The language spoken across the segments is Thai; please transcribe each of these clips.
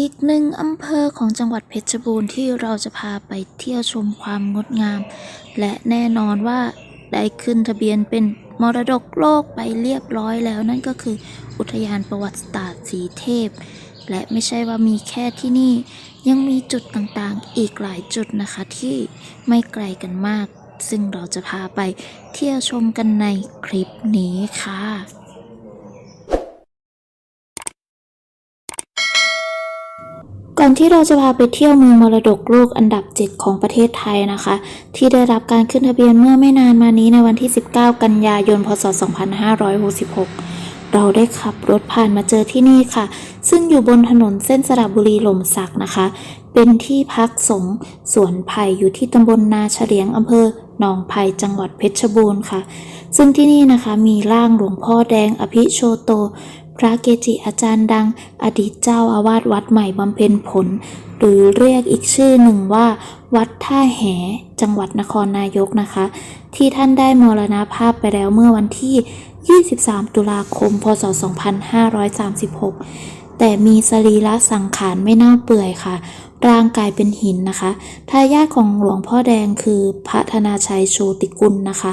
อีกหนึ่งอำเภอของจังหวัดเพชรบูรณ์ที่เราจะพาไปเที่ยวชมความงดงาม และแน่นอนว่าได้ขึ้นทะเบียนเป็นมรดกโลกไปเรียบร้อยแล้วนั่นก็คือ อุทยานประวัติศาสตร์สีเทพ และไม่ใช่ว่ามีแค่ที่นี่ ยังมีจุดต่างๆ อีกหลายจุดนะคะที่ไม่ไกลกันมาก ซึ่งเราจะพาไปเที่ยวชมกันในคลิปนี้ค่ะ ก่อนที่เราจะพาไปเที่ยวเมืองมรดกโลกอันดับ 7 ของประเทศไทยนะคะ ที่ได้รับการขึ้นทะเบียนเมื่อไม่นานมานี้ในวันที่ 19 กันยายน พศ 2566 เราได้ขับรถผ่านมาเจอที่นี่ค่ะ ซึ่งอยู่บนถนนเส้นสระบุรีหล่มสักนะคะ เป็นที่พักสงฆ์สวนไผ่อยู่ที่ตำบลนาเฉลียงอำเภอหนองไผ่จังหวัดเพชรบูรณ์ค่ะ ซึ่งที่นี่นะคะมีร่างหลวงพ่อแดงอภิโชโต พระเกจิอาจารย์ดัง อดีตเจ้าอาวาสวัดใหม่บำเพ็ญผล หรือเรียกอีกชื่อหนึ่งว่า วัดท่าแห จังหวัดนครนายกนะคะ ที่ท่านได้มรณภาพไปแล้วเมื่อวันที่ 23 ตุลาคม พศ 2536 แต่มีสรีระสังขารไม่เน่าเปื่อยค่ะ ร่างกายเป็นหินนะคะทายาทของหลวงพ่อแดงคือพระธนาชัยโชติกุลนะคะ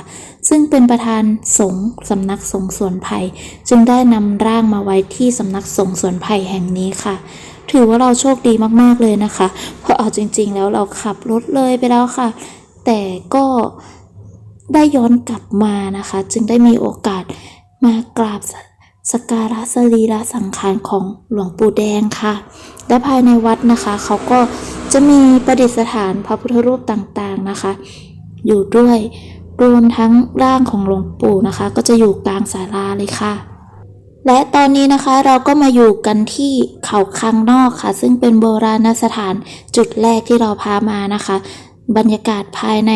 ซึ่งเป็นประธานสงฆ์สำนักสงฆ์สวนไผ่จึงได้นำร่างมาไว้ที่สำนักสงฆ์สวนไผ่แห่งนี้ค่ะ ถือว่าเราโชคดีมากๆเลยนะคะ เพราะเอาจริง ๆ แล้วเราขับรถเลยไปแล้วค่ะ แต่ก็ได้ย้อนกลับมานะคะ จึงได้มีโอกาสมากราบ สกการะสรีระสังขารของหลวงปู่แดงค่ะ และภายในวัดนะคะ เขาก็จะมีประดิษฐานพระพุทธรูปต่างๆนะคะ อยู่ด้วยรวมทั้งร่างของหลวงปู่นะคะ ก็จะอยู่กลางศาลาเลยค่ะ และตอนนี้นะคะเราก็มาอยู่กันที่เขาคังนอกค่ะ ซึ่งเป็นโบราณสถานจุดแรกที่เราพามานะคะ บรรยากาศภายใน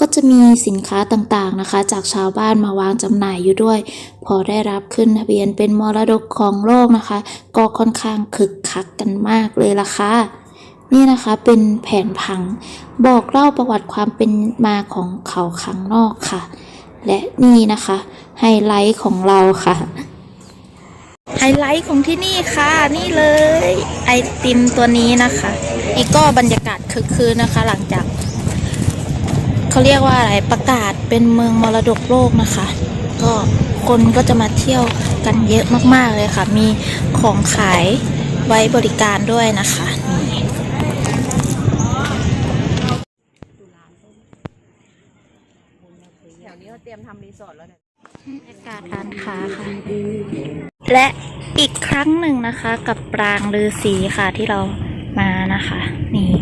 ก็จะมีสินค้าต่างๆนะคะ จากชาวบ้านมาวางจำหน่ายอยู่ด้วย พอได้รับขึ้นทะเบียนเป็นมรดกของโลกนะคะ ก็ค่อนข้างคึกคักกันมากเลยล่ะค่ะนี่นะคะเป็นแผนผังบอกเล่าประวัติความเป็นมาของเขาคังนอกค่ะ และนี่นะคะไฮไลท์ของเราค่ะไฮไลท์ของที่นี่ค่ะ นี่เลย ไอติมตัวนี้นะคะ นี่ก็บรรยากาศคึกคืนนะคะ หลังจาก เขาเรียกว่าอะไรประกาศเป็นเมืองมรดกโลกนะคะ ก็คนก็จะมาเที่ยวกันเยอะมากๆเลยค่ะ มีของขายไว้บริการด้วยนะคะนี่แถวนี้เขาเตรียมทำรีสอร์ทแล้วเนี่ยบรรยากาศการค้าค่ะ และอีกครั้งหนึ่งนะคะ กับปรางลือสีค่ะที่เรามานะคะ นี่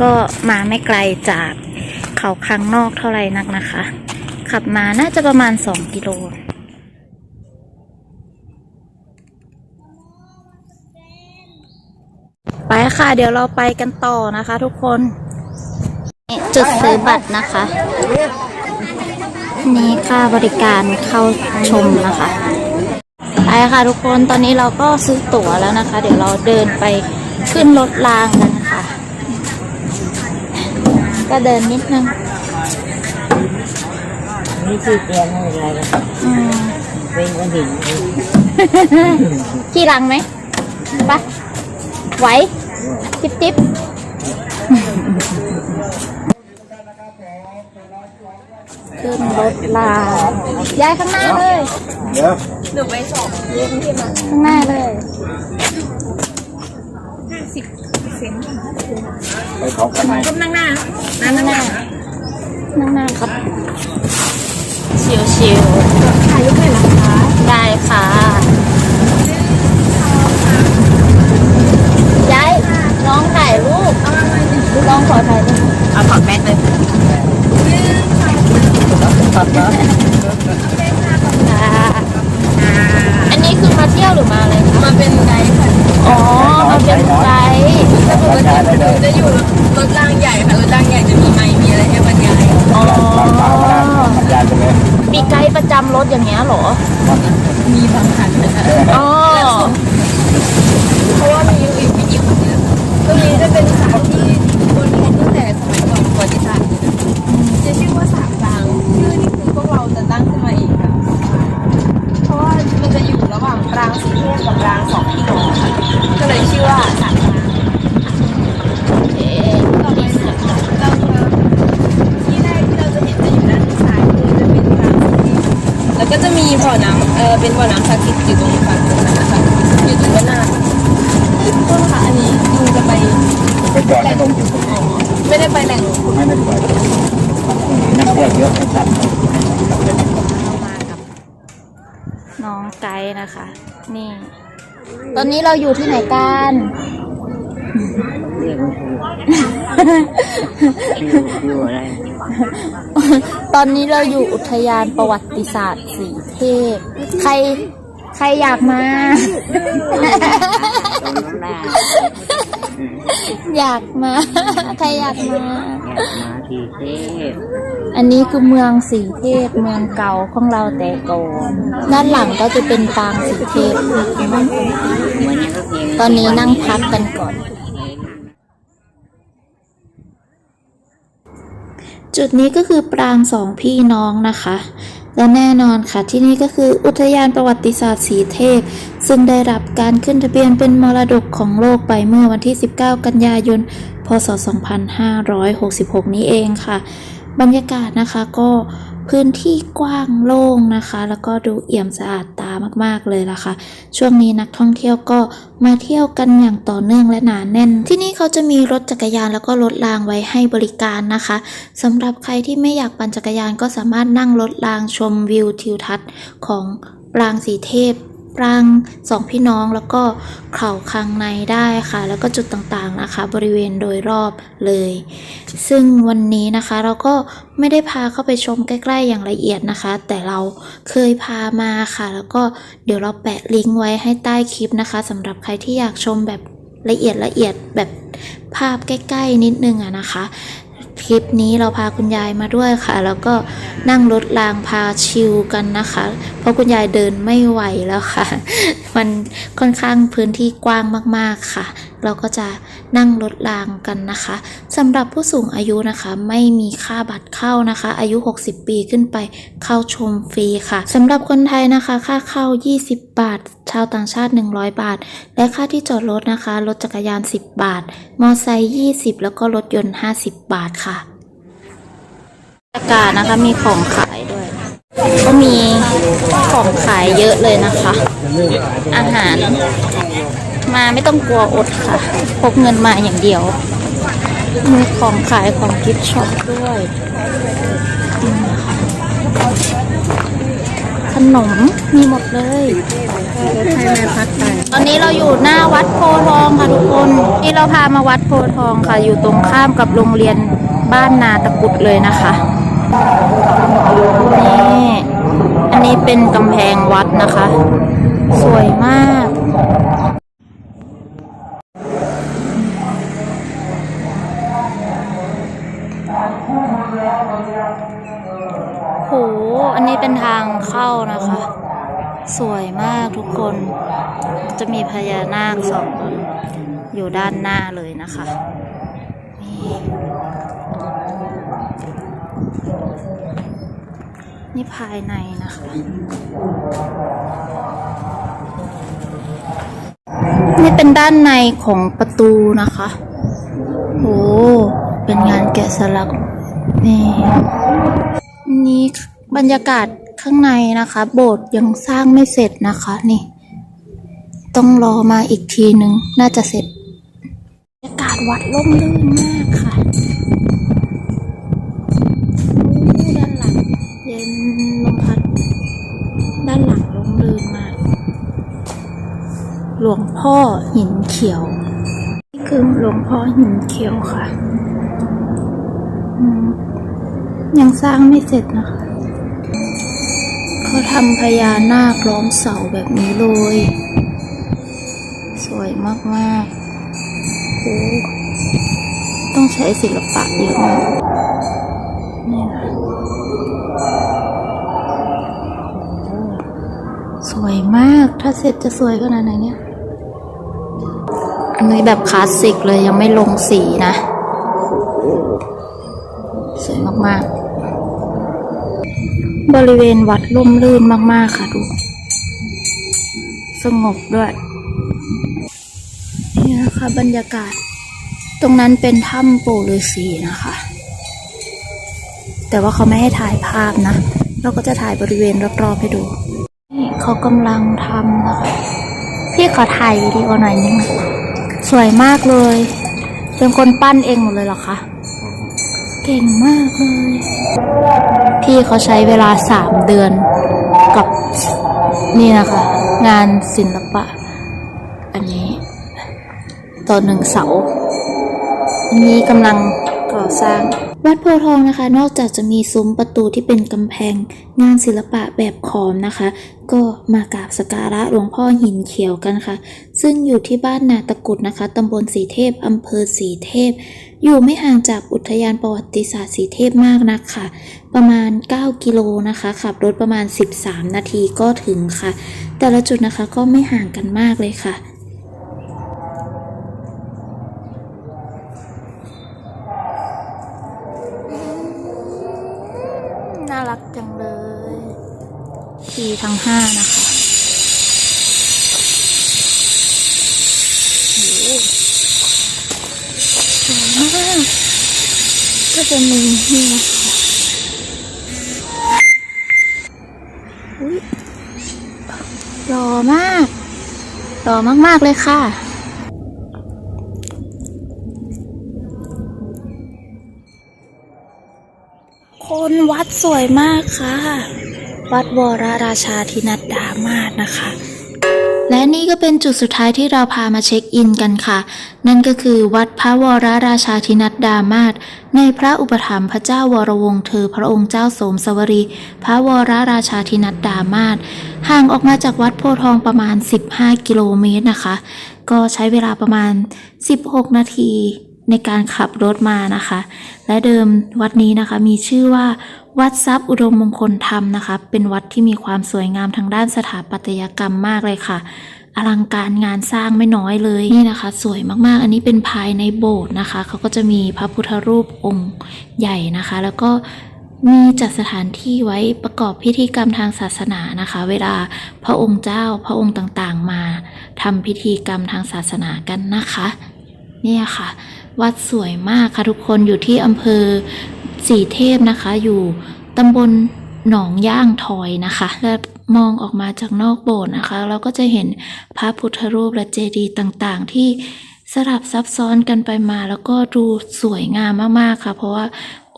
ก็มาไม่ไกลจาก เขาคังนอกเท่าไหร่นักนะคะ ขับมาน่าจะประมาณ 2 กิโลไปค่ะ เดี๋ยวเราไปกันต่อนะคะทุกคน จุดซื้อบัตรนะคะ นี่ค่าบริการเข้าชมนะคะไปค่ะทุกคนตอนนี้เราก็ซื้อตั๋วแล้วนะคะ เดี๋ยวเราเดินไปขึ้นรถรางกัน ก็เดินนิดนึงนี่คือเตียงไม่เป็นไรหรอกอืมเป็นก้อนหินขี่รังไหมไปะไหว จิ๊บจิ๊บขึ้นรถรางย้ายข้างหน้าเลย เดี๋ยวหนูไปสอบยิ้มที่มาข้างหน้าเลย สิบเซนไปของกันไหนก้มนั่งหน้านั่งหน้านั่งหน้าครับชิวชิวถ่ายรูปหน่อยนะคะๆได้ค่ะย้ายน้องถ่ายรูปน้องขอถ่ายรูปเอาถอดแมสเลยค่ะอันนี้คือมาเที่ยวหรือมาอะไรคะมาเป็นไกด์ค่ะอ๋อ ใช้น้อยใปกติหนจะอยู่รถรางใหญ่ค่ะรถรางใหญ่จะมีไม้มีอะไรให้บรรยายอ๋อ บางตาพระรายานใช่ไหมมีไกด์ประจำรถอย่างเงี้ยหรอ มีบางคันนะคะอ๋อ เพราะว่ามีอีกไม่กี่คนเนี่ยตรงนี้จะเป็นสายที่ จอดให้ลงอยู่ตรงนี้ไม่ได้ไปแหล่งไม่ได้ไปนักเที่ยวเยอะให้ตัดเรามากับ น้องไกด์นะคะ นี่ ตอนนี้เราอยู่ที่ไหนกันเรียกไม่ถูกอยู่อยู่อะไรตอนนี้เราอยู่อุทยานประวัติศาสตร์สีเทพ ใคร ใครอยากมาตรงนั้นแหละอยากมา ใครอยากมาอยากมาที่เทพอันนี้คือเมืองสีเทพเมืองเก่าของเราแต่ก่อนด้านหลังก็จะเป็นปางสีเทพเหมือนอย่างก็เพลงตอนนี้นั่งพักกันก่อน จุดนี้ก็คือปรางสองพี่น้องนะคะ และแน่นอนค่ะที่นี่ก็คืออุทยานประวัติศาสตร์สีเทพ ซึ่งได้รับการขึ้นทะเบียนเป็นมรดกของโลกไปเมื่อวันที่ 19 กันยายน พศ 2566 นี้เองค่ะ บรรยากาศนะคะก็ พื้นที่กว้างโล่งนะคะ แล้วก็ดูเอี่ยมสะอาดตามากๆเลยล่ะค่ะ ช่วงนี้นักท่องเที่ยวก็มาเที่ยวกันอย่างต่อเนื่องและหนาแน่น ที่นี่เขาจะมีรถจักรยานแล้วก็รถรางไว้ให้บริการนะคะสำหรับใครที่ไม่อยากปั่นจักรยานก็สามารถนั่งรถรางชมวิวทิวทัศน์ของปรางสีเทพ ปรางสองพี่น้องแล้วก็เข่าคังในได้ค่ะ แล้วก็จุดต่างๆนะคะ บริเวณโดยรอบเลย ซึ่งวันนี้นะคะเราก็ไม่ได้พาเข้าไปชมใกล้ ๆ อย่างละเอียดนะคะ แต่เราเคยพามาค่ะ แล้วก็เดี๋ยวเราแปะลิงก์ไว้ให้ใต้คลิปนะคะสำหรับใครที่อยากชมแบบละเอียดละเอียดแบบภาพใกล้ ๆ นิดนึงอะนะคะ ลิปนี้เราพาคุณยายมาด้วยค่ะ แล้วก็นั่งรถรางพาชิลกันนะคะ เพราะคุณยายเดินไม่ไหวแล้วค่ะ มันค่อนข้างพื้นที่กว้างมากๆค่ะ เราก็จะนั่งรถรางกันนะคะสำหรับผู้สูงอายุนะคะไม่มีค่าบัตรเข้านะคะ อายุ 60 ปีขึ้นไปเข้าชมฟรีค่ะสำหรับคนไทยนะคะค่าเข้า 20 บาท ชาวต่างชาติ 100 บาท และค่าที่จอดรถนะคะรถจักรยาน 10 บาท มอไซค์20 แล้วก็รถยนต์ 50 บาทค่ะอากาศนะคะมีของขายด้วย ก็มีของขายเยอะเลยนะคะ อาหาร มาไม่ต้องกลัวอดค่ะ พกเงินมาอย่างเดียว มีของขายของกิฟต์ช็อปด้วย ขนมมีหมดเลย ตอนนี้เราอยู่หน้าวัดโพธิ์ทองค่ะทุกคน นี่เราพามาวัดโพธิ์ทองค่ะ อยู่ตรงข้ามกับโรงเรียนบ้านนาตะกุดเลยนะคะนี่อันนี้เป็นกำแพงวัดนะคะ สวยมาก โห อันนี้เป็นทางเข้านะคะ สวยมากทุกคน จะมีพญานาคสองตนอยู่ด้านหน้าเลยนะคะนี่นี่ภายในนะคะนี่เป็นด้านในของประตูนะคะ โอ้ เป็นงานแกะสลัก นี่นี่บรรยากาศข้างในนะคะ โบสถ์ยังสร้างไม่เสร็จนะคะ นี่ ต้องรอมาอีกทีหนึ่งน่าจะเสร็จบรรยากาศวัดร่มรื่นมากค่ะด้านหลังเย็นลมพัดด้านหลังร่มรื่นมาก หลวงพ่อหินเขียว นี่คือหลวงพ่อหินเขียวค่ะ ยังสร้างไม่เสร็จนะคะ เขาทำพญานาคล้อมเสาแบบนี้เลย สวยมากๆโอ้ต้องใช้ศิลปะเยอะมากนี่นะสวยมาก ถ้าเสร็จจะสวยขนาดไหนเนี่ยอันนี้แบบคลาสสิกเลยยังไม่ลงสีนะ สวยมาก ๆ บริเวณวัดร่มรื่นมาก ๆ ค่ะดูสงบด้วยนี่นะคะบรรยากาศ ตรงนั้นเป็นถ้ำปู่ฤาษีนะคะ แต่ว่าเขาไม่ให้ถ่ายภาพนะ เราก็จะถ่ายบริเวณรอบๆให้ดู นี่เขากำลังทำนะคะ พี่ขอถ่ายวิดีโอหน่อยนึงสวยมากเลย เป็นคนปั้นเองหมดเลยเหรอคะ ก่งมากเลย พี่เขาใช้เวลาสามเดือนกับนี่นะคะ งานศิลปะ อันนี้ ต่อหนึ่งเสา อันนี้กำลัง ก่อสร้าง วัดโพทองนะคะ นอกจากจะมีซุ้มประตูที่เป็นกำแพง งานศิลปะแบบขอมนะคะ ก็มากราบสการะหลวงพ่อหินเขียวกันค่ะ ซึ่งอยู่ที่บ้านนาตะกุดนะคะตำบลสีเทพอำเภอสีเทพ อยู่ไม่ห่างจากอุทยานประวัติศาสตร์สีเทพมากนักค่ะประมาณ 9 กิโลนะคะ ขับรถประมาณ 13 นาทีก็ถึงค่ะ แต่ละจุดนะคะก็ไม่ห่างกันมากเลยค่ะ ทีทั้งห้านะคะโอ้โหสวยมากก็จะมีนี่นะคะอุ้ยหล่อมากหล่อมาก ๆ เลยค่ะคนวัดสวยมากค่ะ วัดวรราชาธินัดดามาศนะคะ และนี่ก็เป็นจุดสุดท้ายที่เราพามาเช็คอินกันค่ะ นั่นก็คือวัดพระวรราชาธินัดดามาศในพระอุปถัมภ์พระเจ้าวรวงศ์เธอพระองค์เจ้าโสมสวรี พระวรราชาธินัดดามาศห่างออกมาจากวัดโพทองประมาณ 15 กิโลเมตรนะคะ ก็ใช้เวลาประมาณ 16 นาทีในการขับรถมานะคะ และเดิมวัดนี้นะคะมีชื่อว่า วัดทรัพย์อุดมมงคลธรรมนะคะ เป็นวัดที่มีความสวยงามทางด้านสถาปัตยกรรมมากเลยค่ะ อลังการงานสร้างไม่น้อยเลยนี่นะคะ สวยมากๆ อันนี้เป็นภายในโบสถ์นะคะ เขาก็จะมีพระพุทธรูปองค์ใหญ่นะคะ แล้วก็มีจัดสถานที่ไว้ประกอบพิธีกรรมทางศาสนานะคะ เวลาพระองค์เจ้าพระองค์ต่างๆ มาทำพิธีกรรมทางศาสนากันนะคะ เนี่ยค่ะ วัดสวยมากค่ะทุกคนอยู่ที่อำเภอ สีเทพนะคะ อยู่ตำบลหนองย่างทอยนะคะ และมองออกมาจากนอกโบสถ์นะคะ เราก็จะเห็นพระพุทธรูปและเจดีย์ต่างๆ ที่สลับซับซ้อนกันไปมาแล้วก็ดูสวยงามมากๆค่ะ เพราะว่า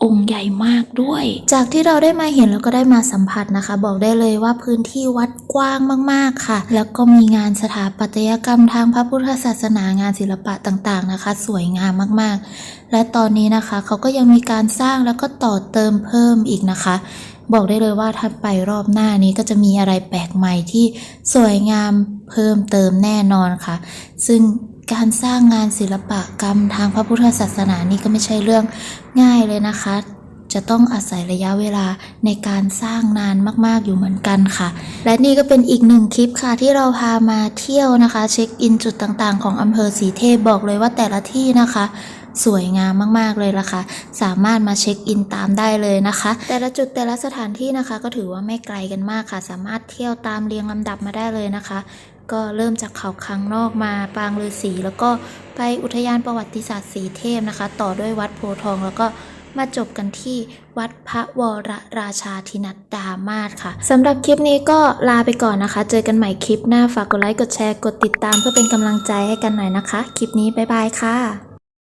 องค์ใหญ่มากด้วย จากที่เราได้มาเห็นแล้วก็ได้มาสัมผัสนะคะ บอกได้เลยว่าพื้นที่วัดกว้างมากๆค่ะ แล้วก็มีงานสถาปัตยกรรมทางพระพุทธศาสนางานศิลปะต่างๆนะคะ สวยงามมากๆ และตอนนี้นะคะเขาก็ยังมีการสร้างแล้วก็ต่อเติมเพิ่มอีกนะคะบอกได้เลยว่าถ้าไปรอบหน้านี้ก็จะมีอะไรแปลกใหม่ที่สวยงามเพิ่มเติมแน่นอนค่ะ ซึ่ง การสร้างงานศิลปกรรมทางพระพุทธศาสนานี่ก็ไม่ใช่เรื่องง่ายเลยนะคะ จะต้องอาศัยระยะเวลาในการสร้างนานมากๆอยู่เหมือนกันค่ะ และนี่ก็เป็นอีกหนึ่งคลิปค่ะ ที่เราพามาเที่ยวนะคะ เช็คอินจุดต่างๆ ของอำเภอสีเทพบอกเลยว่าแต่ละที่นะคะสวยงามมากๆเลยล่ะค่ะ สามารถมาเช็คอินตามได้เลยนะคะ แต่ละจุดแต่ละสถานที่นะคะ ก็ถือว่าไม่ไกลกันมากค่ะ สามารถเที่ยวตามเรียงลำดับมาได้เลยนะคะ ก็เริ่มจากเขาคังนอกมาปางฤาษีแล้วก็ไปอุทยานประวัติศาสตร์สีเทพนะคะ ต่อด้วยวัดโพทองแล้วก็มาจบกันที่วัดพระวรราชาธินัดดามาศค่ะสำหรับคลิปนี้ก็ลาไปก่อนนะคะ เจอกันใหม่คลิปหน้าฝากกดไลค์กดแชร์กดติดตามเพื่อเป็นกำลังใจให้กันหน่อยนะคะ คลิปนี้บ๊ายบายค่ะ